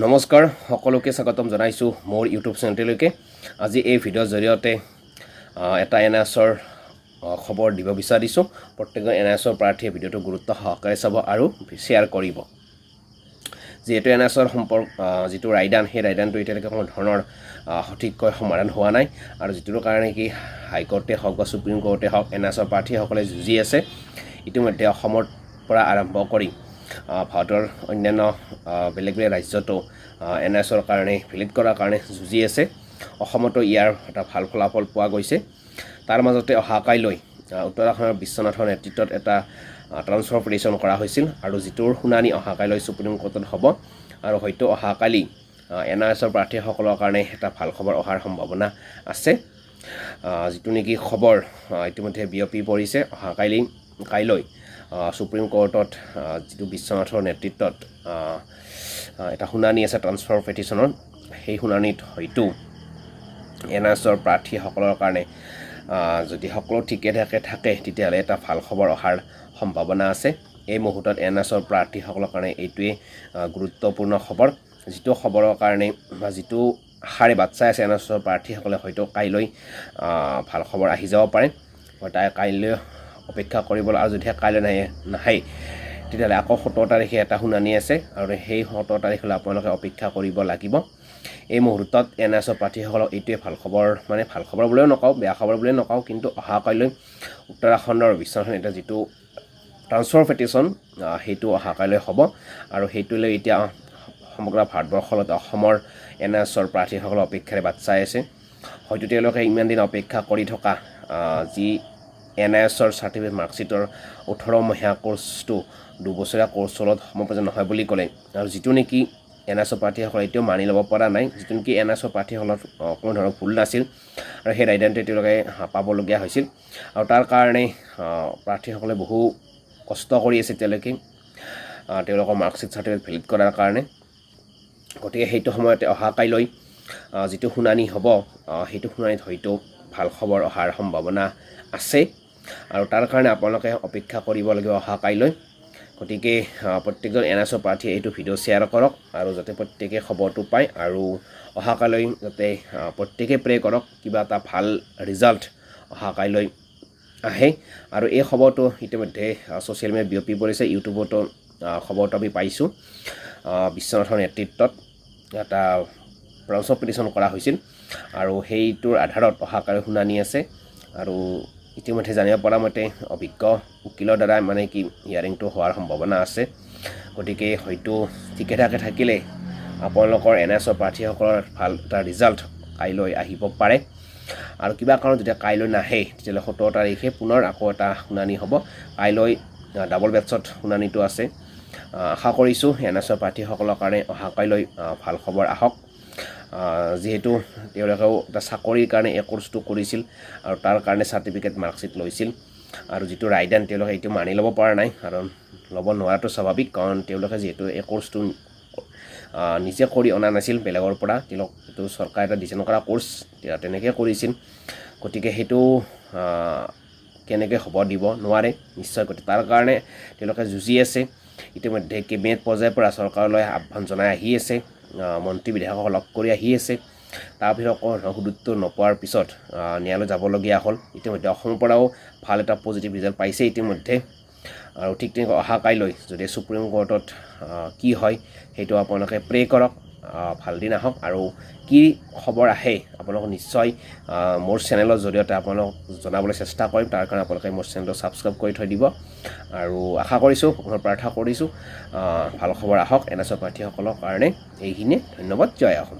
নমস্কাৰ সকলোকে স্বাগতম জনাইছোঁ মোৰ ইউটিউব চেনেলটিলৈকে। আজি এই ভিডিঅ'ৰ জৰিয়তে এটা এন এছৰ খবৰ দিব বিচাৰিছোঁ। প্ৰত্যেকজন এন এছৰ প্ৰাৰ্থীয়ে ভিডিঅ'টো গুৰুত্ব সহকাৰে চাব আৰু শ্বেয়াৰ কৰিব। যিহেতু এন এছৰ সম্পৰ্ক আহ, যিটো ৰায়দান সেই ৰায়দানটো এতিয়ালৈকে কোনো ধৰণৰ সঠিককৈ সমাধান হোৱা নাই। আৰু যিটোৰ কাৰণে কি হাইকোৰ্টে হওক বা ছুপ্ৰিম কোৰ্টে হওক এন এছৰ প্ৰাৰ্থীসকলে যুঁজি আছে ইতিমধ্যে অসমৰ পৰা আৰম্ভ কৰি ভাৰতৰ অন্যান্য বেলেগ বেলেগ ৰাজ্যতো এন এছৰ কাৰণে ভেলিড কৰাৰ কাৰণে যুঁজি আছে। অসমতো ইয়াৰ এটা ভাল ফলাফল পোৱা গৈছে। তাৰ মাজতে অহা কাইলৈ উত্তৰাখণ্ডৰ বিশ্বনাথৰ নেতৃত্বত এটা ট্ৰান্সফাৰ পিটিশ্যন কৰা হৈছিল আৰু যিটোৰ শুনানি অহা কাইলৈ ছুপ্ৰিম কোৰ্টত হ'ব। আৰু হয়তো অহাকালি এন আৰ এছৰ প্ৰাৰ্থীসকলৰ কাৰণে এটা ভাল খবৰ অহাৰ সম্ভাৱনা আছে। যিটো নেকি খবৰ ইতিমধ্যে বিয়পি পৰিছে। অহাকালি কাইলৈ আহ, ছুপ্ৰিম কোৰ্টত যিটো বিশ্বনাথৰ নেতৃত্বত এটা শুনানি আছে ট্ৰান্সফাৰ পিটিশ্যনৰ সেই শুনানিত হয়তো এন আৰ এছৰ প্ৰাৰ্থীসকলৰ কাৰণে যদি সকলো ঠিকে থাকে থাকে তেতিয়াহ'লে এটা ভাল খবৰ অহাৰ সম্ভাৱনা আছে। এই মুহূৰ্তত এন এছৰ প্ৰাৰ্থীসকলৰ কাৰণে এইটোৱেই গুৰুত্বপূৰ্ণ খবৰ। যিটো খবৰৰ কাৰণে বা যিটো আশাৰে বাট চাই আছে এন এছৰ প্ৰাৰ্থীসকলে হয়তো কাইলৈ ভাল খবৰ আহি যাব পাৰে। তাই কাইলৈ অপেক্ষা কৰিবলৈ আৰু যদিহে কাইলৈ নাহে নাহে তেতিয়াহ'লে আকৌ সোতৰ তাৰিখে এটা শুনানি আছে আৰু সেই সোতৰ তাৰিখলৈ আপোনালোকে অপেক্ষা কৰিব লাগিব। এই মুহূৰ্তত এন এছৰ প্ৰাৰ্থীসকলক এইটোৱে ভাল খবৰ মানে ভাল খবৰ বুলিও নকওঁ বেয়া খবৰ বুলিও নকওঁ কিন্তু অহা কাইলৈ উত্তৰাখণ্ডৰ বিশ্বনাথ এটা যিটো ট্ৰান্সফাৰ পিটিশ্যন সেইটো অহা কাইলৈ হ'ব। আৰু সেইটোলৈ এতিয়া সমগ্ৰ ভাৰতবৰ্ষত অসমৰ এন এছৰ প্ৰাৰ্থীসকলৰ অপেক্ষাৰে বাট চাই আছে। হয়তো তেওঁলোকে ইমান দিন অপেক্ষা কৰি থকা যি এন আই এছৰ চাৰ্টিফিকেট মাৰ্কশ্বিটৰ ওঠৰ মহীয়া কোৰ্চটো দুবছৰীয়া কোৰ্চলত সমপ্ৰযোজন নহয় বুলি ক'লে। আৰু যিটো নেকি এন এছৰ প্ৰাৰ্থীসকলে এতিয়াও মানি ল'ব পৰা নাই যিটো নেকি এন এছৰ প্ৰাৰ্থীসকলৰ আহ, কোনো ধৰণৰ ভুল নাছিল আৰু সেই ৰাইডানটোৱে তেওঁলোকে পাবলগীয়া হৈছিল। আৰু তাৰ কাৰণে প্ৰাৰ্থীসকলে বহু কষ্ট কৰি আছে আহ, তেওঁলোকৰ মাৰ্কশ্বিট চাৰ্টিফিকেট ভেলিড কৰাৰ কাৰণে। গতিকে সেইটো সময়তে অহা কাইলৈ যিটো শুনানি হ'ব সেইটো শুনানিত হয়তো ভাল খবৰ অহাৰ সম্ভাৱনা আছে। আৰু তাৰ কাৰণে আপোনালোকে অপেক্ষা কৰিব লাগিব অহা কাইলৈ। গতিকে প্ৰত্যেকজন এন এছৰ প্ৰাৰ্থীয়ে এইটো ভিডিঅ' শ্বেয়াৰ কৰক আৰু যাতে প্ৰত্যেকে খবৰটো পায় আৰু অহা কাইলৈ যাতে প্ৰত্যেকে প্ৰে কৰক কিবা এটা ভাল ৰিজাল্ট অহা কাইলৈ আহে। আৰু এই খবৰটো ইতিমধ্যে ছ'চিয়েল মিডিয়াত বিয়পি পৰিছে ইউটিউবতো খবৰটো আমি পাইছোঁ। বিশ্বনাথৰ নেতৃত্বত এটা ট্ৰান্সফাৰ পিটিশ্যন কৰা হৈছিল। আৰু সেইটোৰ আধাৰত অহাকালি শুনানি আছে। আৰু ইতিমধ্যে জানিব পৰা মতে অভিজ্ঞ উকিলৰ দ্বাৰা মানে কি হিয়াৰিংটো হোৱাৰ সম্ভাৱনা আছে। গতিকে হয়তো ঠিকে ঠাকে থাকিলে আপোনালোকৰ এন এছৰ প্ৰাৰ্থীসকলৰ ভাল এটা ৰিজাল্ট কাইলৈ আহিব পাৰে। আৰু কিবা কাৰণত যেতিয়া কাইলৈ নাহে তেতিয়াহ'লে সোতৰ তাৰিখে পুনৰ আকৌ এটা শুনানি হ'ব। কাইলৈ ডাবল বেটছত শুনানিটো আছে। আশা কৰিছোঁ এন এছৰ প্ৰাৰ্থীসকলৰ কাৰণে অহা কাইলৈ ভাল খবৰ আহক। আহ, যিহেতু তেওঁলোকেও এটা চাকৰিৰ কাৰণে এই কোৰ্চটো কৰিছিল আৰু তাৰ কাৰণে চাৰ্টিফিকেট মাৰ্কশ্বিট লৈছিল। আৰু যিটো ৰায়দান তেওঁলোকে এইটো মানি ল'ব পৰা নাই। আৰু ল'ব নোৱাৰাটো স্বাভাৱিক কাৰণ তেওঁলোকে যিহেতু এই কোৰ্চটো নিজে কৰি অনা নাছিল বেলেগৰ পৰা। তেওঁলোক এইটো চৰকাৰে এটা ডিজাইন কৰা কোৰ্চ তেনেকৈ কৰিছিল। গতিকে সেইটো কেনেকৈ হ'ব দিব নোৱাৰে নিশ্চয় গতিকে তাৰ কাৰণে তেওঁলোকে যুঁজি আছে। ইতিমধ্যে কেবিনেট পৰ্যায়ৰ পৰা চৰকাৰলৈ আহ্বান জনাই আহি আছে। আহ, মন্ত্ৰী বিধায়কক লগ কৰি আহি আছে। তাৰপিছত আকৌ সুদুত্তৰ নোপোৱাৰ পিছত ন্যায়ালয় যাবলগীয়া হ'ল। ইতিমধ্যে অসমৰ পৰাও ভালো এটা পজিটিভ ৰিজাল্ট পাইছে ইতিমধ্যে। আৰু ঠিক তেনেকৈ অহা কাইলৈ যদি ছুপ্ৰিম কোৰ্টত কি হয় সেইটো আপোনালোকে প্ৰে কৰক। ভাল দিন আহক আৰু কি খবৰ আহে আপোনালোকক নিশ্চয় মোৰ চেনেলৰ জৰিয়তে আপোনালোকক জনাবলৈ চেষ্টা কৰিম। তাৰ কাৰণে আপোনালোকে মোৰ চেনেলটো ছাবস্ক্ৰাইব কৰি থৈ দিব। আৰু আশা কৰিছোঁ মই প্ৰাৰ্থনা কৰিছোঁ। ভাল খবৰ আহক এন এছৰ প্ৰাৰ্থীসকলৰ কাৰণে। এইখিনিয়ে ধন্যবাদ। জয় অসম